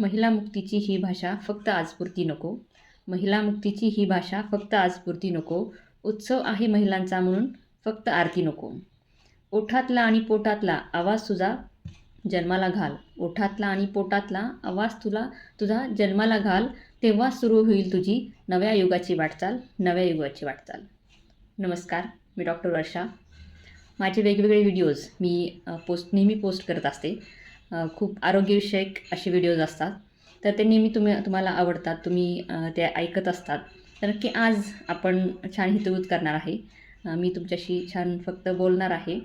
महिला मुक्तीची ही भाषा फक्त आजपुरती नको. महिला मुक्तीची ही भाषा फक्त आजपुरती नको. उत्सव आहे महिलांचा म्हणून फक्त आरती नको. ओठातला आणि पोटातला आवाज तुझा जन्माला घाल. ओठातला आणि पोटातला आवाज तुला तुझा जन्माला घाल. तेव्हा सुरू होईल तुझी नव्या युगाची वाटचाल नव्या युगाची वाटचाल. नमस्कार मी डॉक्टर वर्षा. माझे वेगवेगळे व्हिडिओज मी पोस्ट नेहमी पोस्ट करत असते. खूप आरोग्यविषयक असे व्हिडिओज असतात. तर ते नेहमी तुम्ही तुम्हाला आवडतात तुम्ही ते ऐकत असतात. तर नक्की आज आपण छान हितगुज करणार आहे. मी तुमच्याशी छान फक्त बोलणार आहे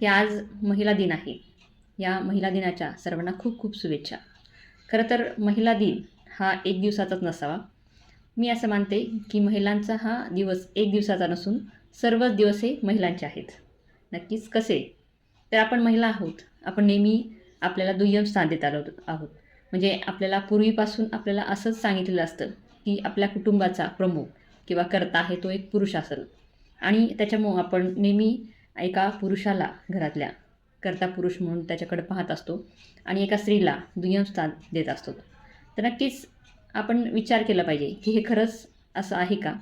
की आज महिला दिन आहे. या महिला दिनाच्या सर्वांना खूप खूप शुभेच्छा. खरं तर महिला दिन हा एक दिवसाचाच नसावा. मी असं मानते की महिलांचा हा दिवस एक दिवसाचा नसून सर्वच दिवस हे महिलांचे आहेत. नक्कीच कसे? तर आपण महिला आहोत. आपण नेहमी आपल्याला दुय्यम स्थान देत आलो आहोत. म्हणजे आपल्याला पूर्वीपासून आपल्याला असंच सांगितलेलं असतं की आपल्या कुटुंबाचा प्रमुख किंवा कर्ता आहे तो एक पुरुष असेल. आणि त्याच्यामुळं आपण नेहमी एका पुरुषाला घरातल्या कर्ता पुरुष म्हणून त्याच्याकडे पाहत असतो आणि एका स्त्रीला दुय्यम स्थान देत असतो. तर नक्कीच आपण विचार केला पाहिजे की हे खरंच असं आहे का?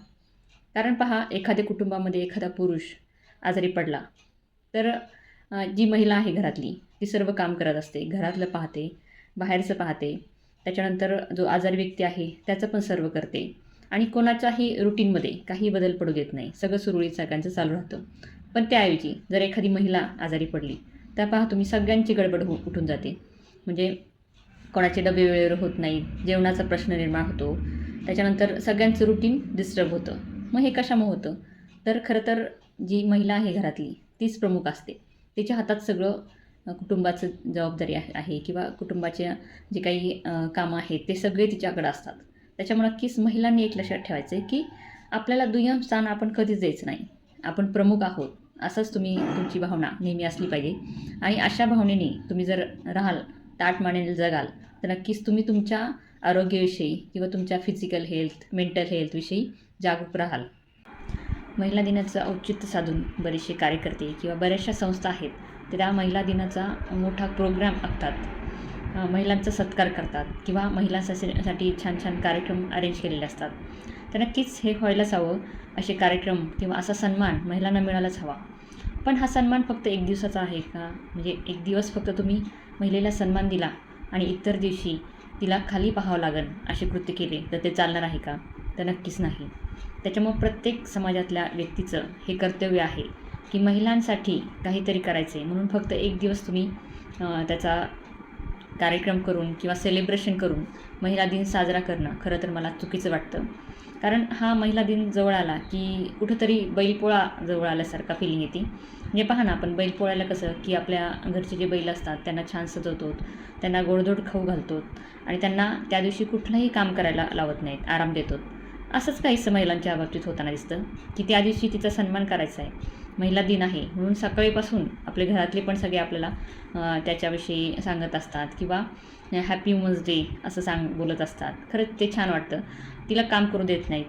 कारण पहा एखाद्या कुटुंबामध्ये एखादा पुरुष आजारी पडला तर जी महिला आहे घरातली ती सर्व काम करत असते. घरातलं पाहते बाहेरचं पाहते. त्याच्यानंतर जो आजारी व्यक्ती आहे त्याचं पण सर्व करते. आणि कोणाच्याही रुटीनमध्ये काही बदल पडू देत नाही. सगळं सुरळीत सगळ्यांचं चालू राहतं. पण त्याऐवजी जर एखादी महिला आजारी पडली तर पहा तुम्ही सगळ्यांची गडबड हो उठून जाते. म्हणजे कोणाचे डबे वेळेवर होत नाही जेवणाचा प्रश्न निर्माण होतो. त्याच्यानंतर सगळ्यांचं रुटीन डिस्टर्ब होतं. मग हे कशामुळे होतं? तर खरं तर जी महिला आहे घरातली तीच प्रमुख असते. तिच्या हातात सगळं कुटुंबाचं जबाबदारी आहे किंवा कुटुंबाचे जे काही कामं आहेत ते सगळे तिच्याकडे असतात. त्याच्यामुळे नक्कीच महिलांनी एक लक्षात ठेवायचं आहे की आपल्याला दुय्यम स्थान आपण कधीच द्यायचं नाही. आपण प्रमुख आहोत असंच तुम्ही तुमची भावना नेहमी असली पाहिजे. आणि अशा भावनेने तुम्ही जर राहाल ताट मानेने जगाल तर नक्कीच तुम्ही तुमच्या आरोग्याविषयी किंवा तुमच्या फिजिकल हेल्थ मेंटल हेल्थविषयी जागरूक राहाल. महिला दिनाचं औचित्य साधून बरेचसे कार्यकर्ते किंवा बऱ्याचशा संस्था आहेत त्या महिला दिनाचा मोठा प्रोग्राम आखतात. महिलांचा सत्कार करतात किंवा महिलांसाठी छान छान कार्यक्रम अरेंज केलेले असतात. तर नक्कीच हे व्हायलाच हवं असे कार्यक्रम किंवा असा सन्मान महिलांना मिळालाच हवा. पण हा सन्मान फक्त एक दिवसाचा आहे का? म्हणजे एक दिवस फक्त तुम्ही महिलेला सन्मान दिला आणि इतर दिवशी तिला खाली पाहावं लागेल असे कृत्य केले तर ते चालणार आहे का? तर नक्कीच नाही. त्याच्यामुळं प्रत्येक समाजातल्या व्यक्तीचं हे कर्तव्य आहे. की महिलांसाठी काहीतरी करायचं आहे म्हणून फक्त एक दिवस तुम्ही त्याचा कार्यक्रम करून किंवा सेलिब्रेशन करून महिला दिन साजरा करणं खरं तर मला चुकीचं वाटतं. कारण हा महिला दिन जवळ आला की कुठंतरी बैलपोळा जवळ आल्यासारखा फिलिंग येते. म्हणजे पहा ना आपण बैलपोळ्याला कसं की आपल्या घरचे जे बैल असतात त्यांना छान सजवतो त्यांना गोडधोड खाऊ घालतो आणि त्यांना त्या दिवशी कुठलंही काम करायला लावत नाहीत आराम देतो असंच काहीसं महिलांच्या बाबतीत होताना दिसतं की त्या दिवशी तिचा सन्मान करायचा आहे महिला दिन आहे. म्हणून सकाळीपासून आपले घरातले पण सगळे आपल्याला त्याच्याविषयी सांगत असतात किंवा हॅपी वुमन्स डे असं सांग बोलत असतात. खरंच ते छान वाटतं. तिला काम करू देत नाहीत.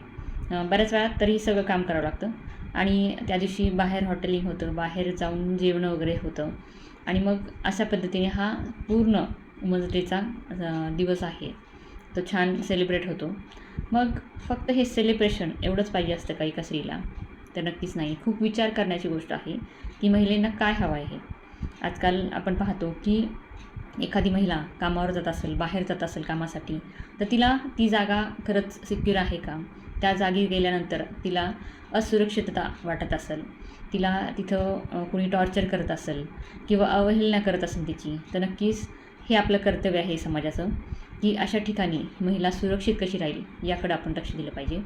बऱ्याच वेळा तरीही सगळं काम करावं लागतं. आणि त्या दिवशी बाहेर हॉटेलिंग होतं बाहेर जाऊन जेवणं वगैरे होतं. आणि मग अशा पद्धतीने हा पूर्ण वुमन्स डेचा दिवस आहे. तो छान सेलिब्रेट होतो. मग फक्त हे सेलिब्रेशन एवढंच पाहिजे असतं का एका स्त्रीला? तर नक्कीच नाही. खूप विचार करण्याची गोष्ट आहे. की महिलांना काय हवं आहे? आजकाल आपण पाहतो की एखादी महिला कामावर जात असेल बाहेर जात असेल कामासाठी तर तिला ती जागा खरंच सिक्युर आहे का? त्या जागी गेल्यानंतर तिला असुरक्षितता वाटत असेल तिला तिथं कुणी कोणी टॉर्चर करत असेल किंवा अवहेलना करत असेल तिची तर नक्कीच हे आपलं कर्तव्य आहे समाजाचं की अशा ठिकाणी महिला सुरक्षित कशी राहील याकडे आपण लक्ष दिलं पाहिजे.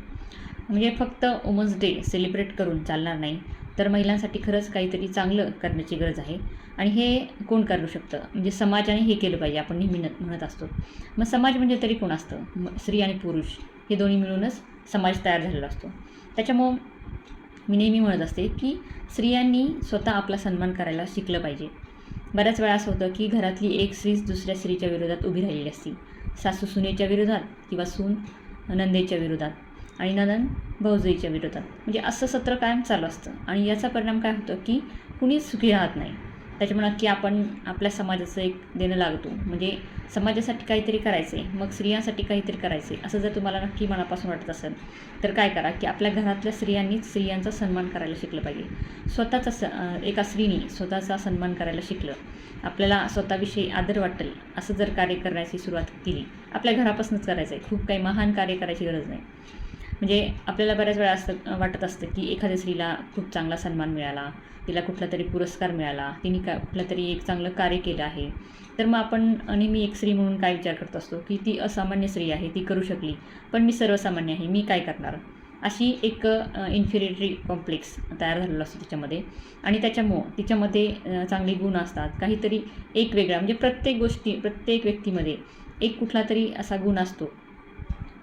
म्हणजे फक्त वुमन्स डे सेलिब्रेट करून चालणार नाही. तर महिलांसाठी खरंच काहीतरी चांगलं करण्याची गरज आहे. आणि हे कोण करू शकतं? म्हणजे समाजाने हे केलं पाहिजे आपण नेहमी न- म्हणत असतो. मग समाज म्हणजे तरी कोण असतं? म- स्त्री आणि पुरुष हे दोन्ही मिळूनच समाज तयार झालेला असतो. त्याच्यामुळं मी नेहमी म्हणत असते की स्त्रियांनी स्वतः आपला सन्मान करायला शिकलं पाहिजे. बऱ्याच वेळा असं होतं की घरातली एक स्त्रीच दुसऱ्या स्त्रीच्या विरोधात उभी राहिलेली असती. सासू सुनेच्या विरोधात किंवा सून नंदेच्या विरोधात. आणि ननन भाऊजईच्या विरोधात. म्हणजे असं सत्र कायम चालू असतं. आणि याचा परिणाम काय होतो की कुणीच सुखी राहत नाही. त्याच्यामुळे नक्की आपण आपल्या समाजाचं एक देणं लागतो. म्हणजे समाजासाठी काहीतरी करायचं आहे मग स्त्रियांसाठी काहीतरी करायचं आहे असं जर तुम्हाला नक्की मनापासून वाटत असेल तर काय करा की आपल्या घरातल्या स्त्रियांनीच स्त्रियांचा सन्मान करायला शिकलं पाहिजे. स्वतःचा स एका स्त्रीने स्वतःचा सन्मान करायला शिकलं. आपल्याला स्वतःविषयी आदर वाटेल. असं जर कार्य करण्याची सुरुवात केली आपल्या घरापासूनच करायचं आहे खूप काही महान कार्य करायची गरज नाही. म्हणजे आपल्याला बऱ्याच वेळा असतं वाटत असतं की एखाद्या स्त्रीला खूप चांगला सन्मान मिळाला तिला कुठला तरी पुरस्कार मिळाला तिने का कुठलं तरी एक चांगलं कार्य केलं आहे. तर मग आपण नेहमी एक स्त्री म्हणून काय विचार करत असतो की ती असामान्य स्त्री आहे ती करू शकली पण मी सर्वसामान्य आहे मी काय करणार? अशी एक इन्फिरिटरी कॉम्प्लेक्स तयार झालेला असतो तिच्यामध्ये. आणि त्याच्यामुळं तिच्यामध्ये चांगले गुण असतात. काहीतरी एक वेगळा म्हणजे प्रत्येक गोष्टी प्रत्येक व्यक्तीमध्ये एक कुठला तरी असा गुण असतो.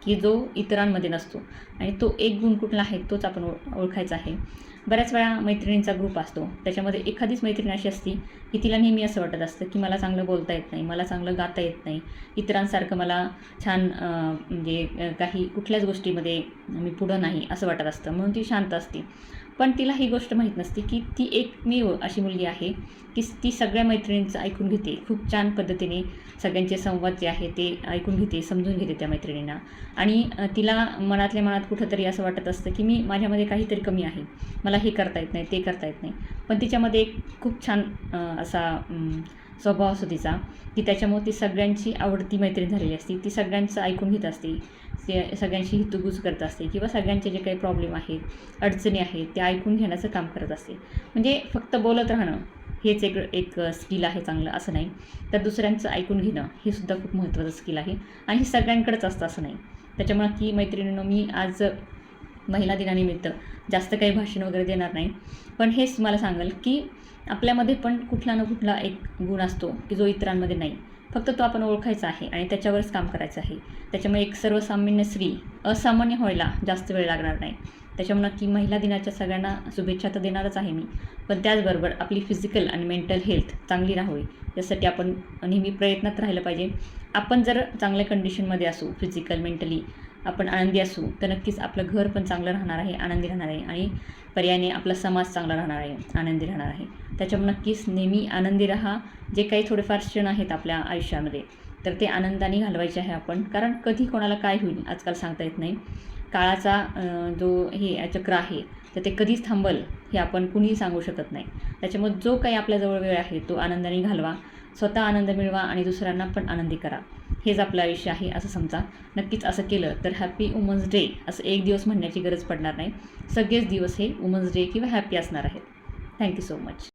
की जो इतरांमध्ये नसतो. आणि तो एक गुण कुठला आहे तोच आपण ओळ ओळखायचा आहे. बऱ्याच वेळा मैत्रिणींचा ग्रुप असतो. त्याच्यामध्ये एखादीच मैत्रीण अशी असती की तिला नेहमी असं वाटत असतं की मला चांगलं बोलता येत नाही मला चांगलं गाता येत नाही. इतरांसारखं मला छान म्हणजे काही कुठल्याच गोष्टीमध्ये मी पुढं नाही असं वाटत असतं. म्हणून ती शांत असते. पण तिला ही गोष्ट माहीत नसते की ती एकमेव अशी मुलगी आहे की ती सगळ्या मैत्रिणींचं ऐकून घेते. खूप छान पद्धतीने सगळ्यांचे संवाद जे आहे ते ऐकून घेते समजून घेते त्या मैत्रिणींना. आणि तिला मनातल्या मनात कुठंतरी असं वाटत असतं की मी माझ्यामध्ये काहीतरी कमी आहे. मला हे करता येत नाही ते करता येत नाही. पण तिच्यामध्ये एक खूप छान असा स्वभाव असतो तिचा की त्याच्यामुळे ती सगळ्यांची आवडती मैत्रीण झालेली असते. ती सगळ्यांचं ऐकून घेत असते. ते सगळ्यांशी हितुगुज करत असते किंवा सगळ्यांचे जे काही प्रॉब्लेम आहेत अडचणी आहेत ते ऐकून घेण्याचं काम करत असते. म्हणजे फक्त बोलत राहणं हेच एक एक स्किल आहे चांगलं असं नाही. तर दुसऱ्यांचं ऐकून घेणं हे सुद्धा खूप महत्त्वाचं स्किल आहे. आणि हे सगळ्यांकडेच असतं असं नाही. त्याच्यामुळे की मैत्रिणीनं मी आज महिला दिनानिमित्त जास्त काही भाषण वगैरे देणार नाही. पण हेच मला सांगाल की आपल्यामध्ये पण कुठला ना कुठला एक गुण असतो की जो इतरांमध्ये नाही. फक्त तो आपण ओळखायचा आहे आणि त्याच्यावरच काम करायचं आहे. त्याच्यामुळे एक सर्वसामान्य स्त्री असामान्य व्हायला जास्त वेळ लागणार नाही. त्याच्यामुळे नक्की महिला दिनाच्या सगळ्यांना शुभेच्छा तर देणारच आहे मी. पण त्याचबरोबर आपली फिजिकल आणि मेंटल हेल्थ चांगली राहावी यासाठी आपण नेहमी प्रयत्नात राहिलं पाहिजे. आपण जर चांगल्या कंडिशनमध्ये असू फिजिकल मेंटली आपण आनंदी असू तर नक्कीच आपलं घर पण चांगलं राहणार आहे आनंदी राहणार आहे. आणि पर्यायाने आपला समाज चांगला राहणार आहे आनंदी राहणार आहे. त्याच्यामुळे नक्कीच नेहमी आनंदी राहा. जे काही थोडेफार क्षण आहेत आपल्या आयुष्यामध्ये तर ते आनंदाने घालवायचे आहे आपण. कारण कधी कोणाला काय होईल आजकाल सांगता येत नाही. काळाचा जो हे चक्र आहे तर ते कधीच थांबल हे आपण कुणीही सांगू शकत नाही. त्याच्यामुळे जो काही आपल्याजवळ वेळ आहे तो आनंदाने घालवा स्वतः आनंद मिळवा आणि दुसऱ्यांना पण आनंदी करा. हेच आपलं आयुष्य आहे असं समजा. नक्कीच असं केलं तर हॅपी वुमन्स डे असं एक दिवस म्हणण्याची गरज पडणार नाही. सगळेच दिवस हे वुमन्स डे किंवा हॅपी असणार आहेत. Thank you so much